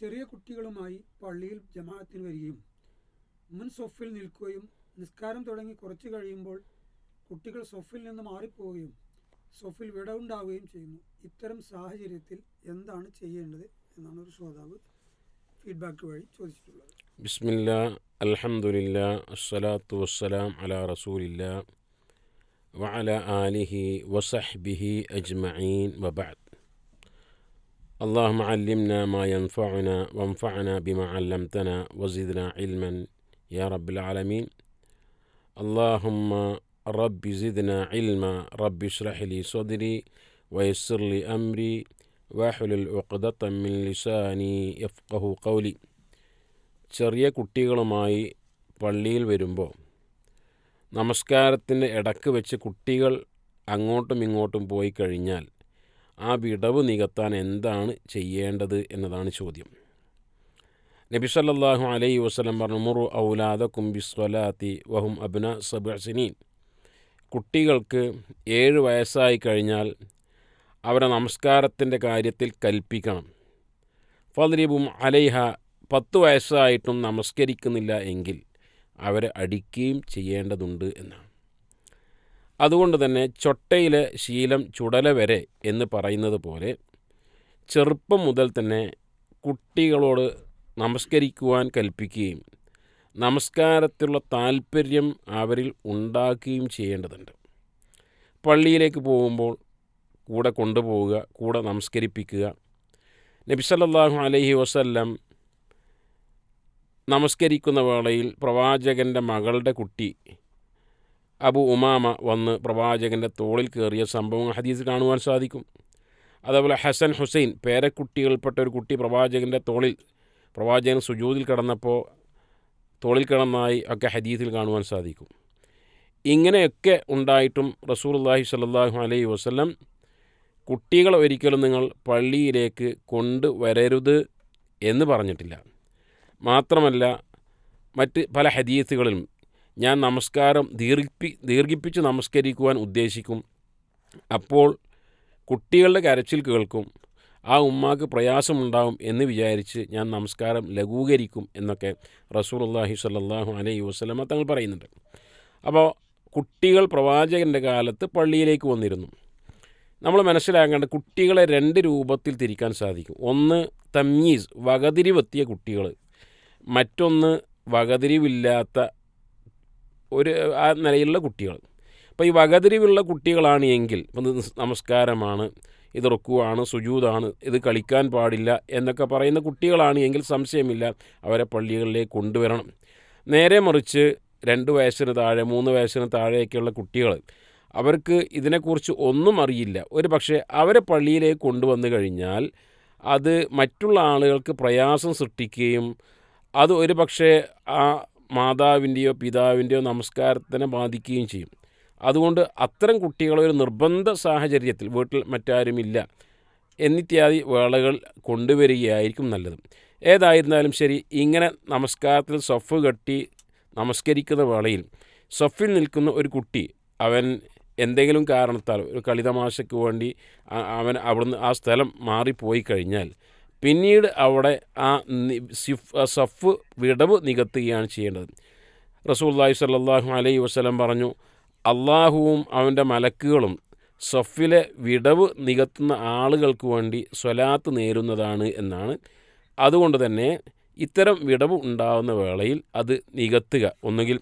ചെറിയ കുട്ടികളുമായി പള്ളിയിൽ ജമാഅത്തിന് വരികയും മുൻ സൊഫിൽ നിൽക്കുകയും നിസ്കാരം തുടങ്ങി കുറച്ച് കഴിയുമ്പോൾ കുട്ടികൾ സൊഫിൽ നിന്ന് മാറിപ്പോവുകയും സൊഫിൽ വിടവുണ്ടാവുകയും ചെയ്യുന്നു. ഇത്തരം സാഹചര്യത്തിൽ എന്താണ് ചെയ്യേണ്ടത് എന്നാണ് ഒരു ശ്രോതാവ് ഫീഡ്ബാക്ക് വഴി ചോദിച്ചിട്ടുള്ളത്. ബിസ്മില്ല അലഹമുല്ല അസ്സലാത്തു വസ്സലാം അലാ റസൂലില്ല വഅല ആലിഹി വസഹ്ബിഹി അജ്മഈൻ വബഅദ് اللهم علمنا ما ينفعنا وانفعنا بما علمتنا وزدنا علما يا رب العالمين اللهم رب زدنا علما رب اشرح لي صدري ويسر لي أمري واحلل عقدة من لساني يفقه قولي ചെറിയ കുട്ടികളുമായി പള്ളിയിൽ വരുമ്പോൾ നമസ്കാരത്തിൻ്റെ ഇടക്ക് വെച്ച് കുട്ടികൾ അങ്ങോട്ടും ഇങ്ങോട്ടും പോയി കഴിഞ്ഞാൽ ആ വിടവ് നികത്താൻ എന്താണ് ചെയ്യേണ്ടത് എന്നതാണ് ചോദ്യം. നബി സല്ലാഹു അലൈ വസ്ലം പറഞ്ഞു മുറു ഔലാദ കുംബിസ്വലാത്തി വഹും അബ്ന സബിനീൻ കുട്ടികൾക്ക് ഏഴ് വയസ്സായി കഴിഞ്ഞാൽ അവരെ നമസ്കാരത്തിന്റെ കാര്യത്തിൽ കൽപ്പിക്കണം. ഫദ്രീബും അലൈഹ പത്ത് വയസ്സായിട്ടും നമസ്കരിക്കുന്നില്ല എങ്കിൽ അവരെ അടിക്കുകയും ചെയ്യേണ്ടതുണ്ട് എന്നാണ്. അതുകൊണ്ട് തന്നെ ചൊട്ടയിലെ ശീലം ചുടല വരെ എന്ന് പറയുന്നത് പോലെ ചെറുപ്പം മുതൽ തന്നെ കുട്ടികളോട് നമസ്കരിക്കുവാൻ കൽപ്പിക്കുകയും നമസ്കാരത്തിലുള്ള താല്പര്യം അവരിൽ ഉണ്ടാക്കുകയും ചെയ്യേണ്ടതുണ്ട്. പള്ളിയിലേക്ക് പോകുമ്പോൾ കൂടെ കൊണ്ടുപോവുക കൂടെ നമസ്കരിപ്പിക്കുക. നബിസല്ലാഹു അലഹി വസല്ലം നമസ്കരിക്കുന്ന വേളയിൽ പ്രവാചകന്റെ മകളുടെ കുട്ടി അബു ഉമാമ വന്ന് പ്രവാചകന്റെ തോളിൽ കയറിയ സംഭവം ഹദീസ് കാണുവാൻ സാധിക്കും. അതേപോലെ ഹസൻ ഹുസൈൻ പേരക്കുട്ടികൾപ്പെട്ട ഒരു കുട്ടി പ്രവാചകന്റെ തോളിൽ പ്രവാചകൻ സുജൂതിൽ കിടന്നപ്പോൾ തോളിൽ കിടന്നായി ഒക്കെ ഹദീസിൽ കാണുവാൻ സാധിക്കും. ഇങ്ങനെയൊക്കെ ഉണ്ടായിട്ടും റസൂലുള്ളാഹി സ്വല്ലല്ലാഹു അലൈഹി വസ്ലം കുട്ടികളെ ഒരിക്കലും നിങ്ങൾ പള്ളിയിലേക്ക് കൊണ്ടുവരരുത് എന്ന് പറഞ്ഞിട്ടില്ല. മാത്രമല്ല മറ്റ് പല ഹദീസുകളിലും ഞാൻ നമസ്കാരം ദീർഘിപ്പി ദീർഘിപ്പിച്ച് നമസ്കരിക്കുവാൻ ഉദ്ദേശിക്കും. അപ്പോൾ കുട്ടികളുടെ കരച്ചിൽ കേൾക്കും. ആ ഉമ്മാക്ക് പ്രയാസമുണ്ടാവും എന്ന് വിചാരിച്ച് ഞാൻ നമസ്കാരം ലഘൂകരിക്കും എന്നൊക്കെ റസൂലുള്ളാഹി സ്വല്ലല്ലാഹു അലൈഹി വസ്ലമ തങ്ങൾ പറയുന്നുണ്ട്. അപ്പോൾ കുട്ടികൾ പ്രവാചകന്റെ കാലത്ത് പള്ളിയിലേക്ക് വന്നിരുന്നു. നമ്മൾ മനസ്സിലാക്കേണ്ട കുട്ടികളെ രണ്ട് രൂപത്തിൽ തിരിക്കാൻ സാധിക്കും. ഒന്ന് തമ്മീസ് വകതിരിവെത്തിയ കുട്ടികൾ മറ്റൊന്ന് വകതിരിവില്ലാത്ത ഒരു ആ നിലയിലുള്ള കുട്ടികൾ. അപ്പോൾ ഈ വകതിരിവുള്ള കുട്ടികളാണ് എങ്കിൽ ഇപ്പം നമസ്കാരമാണ് ഇത് റുക്കുവാണ് സുജൂതാണ് ഇത് കളിക്കാൻ പാടില്ല എന്നൊക്കെ പറയുന്ന കുട്ടികളാണ് എങ്കിൽ സംശയമില്ല അവരെ പള്ളികളിലേക്ക് കൊണ്ടുവരണം. നേരെ മറിച്ച് രണ്ട് വയസ്സിന് താഴെ മൂന്ന് വയസ്സിന് താഴെയൊക്കെയുള്ള കുട്ടികൾ അവർക്ക് ഇതിനെക്കുറിച്ച് ഒന്നും അറിയില്ല. ഒരു പക്ഷേ അവരെ പള്ളിയിലേക്ക് കൊണ്ടുവന്നു കഴിഞ്ഞാൽ അത് മറ്റുള്ള ആളുകൾക്ക് പ്രയാസം സൃഷ്ടിക്കുകയും അത് ഒരു പക്ഷേ ആ മാതാവിന്റെയോ പിതാവിന്റെയോ നമസ്കാരത്തിനെ ബാധിക്കുകയും ചെയ്യും. അതുകൊണ്ട് അത്തരം കുട്ടികളെ ഒരു നിർബന്ധ സാഹചര്യത്തിൽ വീട്ടിൽ മറ്റാരുമില്ല എന്നിത്യാദി വേളകൾ കൊണ്ടുവരികയായിരിക്കും നല്ലത്. ഏതായിരുന്നാലും ശരി ഇങ്ങനെ നമസ്കാരത്തിൽ സൊഫ് കെട്ടി നമസ്കരിക്കുന്ന വേളയിൽ സൊഫിൽ നിൽക്കുന്ന ഒരു കുട്ടി അവൻ എന്തെങ്കിലും കാരണത്താൽ ഒരു കളിതമാശയ്ക്ക് വേണ്ടി അവൻ അവിടുന്ന് ആ സ്ഥലം മാറിപ്പോയി കഴിഞ്ഞാൽ പിന്നീട് അവിടെ ആ സഫ് വിടവ് നികത്തുകയാണ് ചെയ്യേണ്ടത്. റസൂല്ലാഹി സല്ലാഹു അലൈഹി വസ്ലം പറഞ്ഞു അള്ളാഹുവും അവന്റെ മലക്കുകളും സഫിലെ വിടവ് നികത്തുന്ന ആളുകൾക്ക് വേണ്ടി സ്വലാത്ത് നേരുന്നതാണ് എന്നാണ്. അതുകൊണ്ട് തന്നെ ഇത്തരം വിടവ് ഉണ്ടാകുന്ന വേളയിൽ അത് നികത്തുക. ഒന്നുകിൽ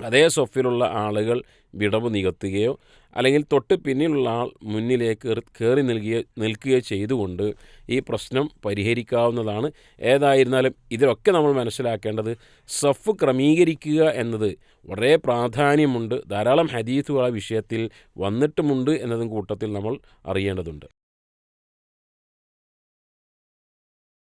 അതേ സൊഫിലുള്ള ആളുകൾ വിടവ് നികത്തുകയോ അല്ലെങ്കിൽ തൊട്ട് പിന്നിലുള്ള ആൾ മുന്നിലേക്ക് കയറി നൽകുകയോ നിൽക്കുകയോ ചെയ്തുകൊണ്ട് ഈ പ്രശ്നം പരിഹരിക്കാവുന്നതാണ്. ഏതായിരുന്നാലും ഇതിലൊക്കെ നമ്മൾ മനസ്സിലാക്കേണ്ടത് സഫ് ക്രമീകരിക്കുക എന്നത് വളരെ പ്രാധാന്യമുണ്ട്. ധാരാളം ഹദീസുകൾ ആ വിഷയത്തിൽ വന്നിട്ടുമുണ്ട് എന്നതും കൂട്ടത്തിൽ നമ്മൾ അറിയേണ്ടതുണ്ട്.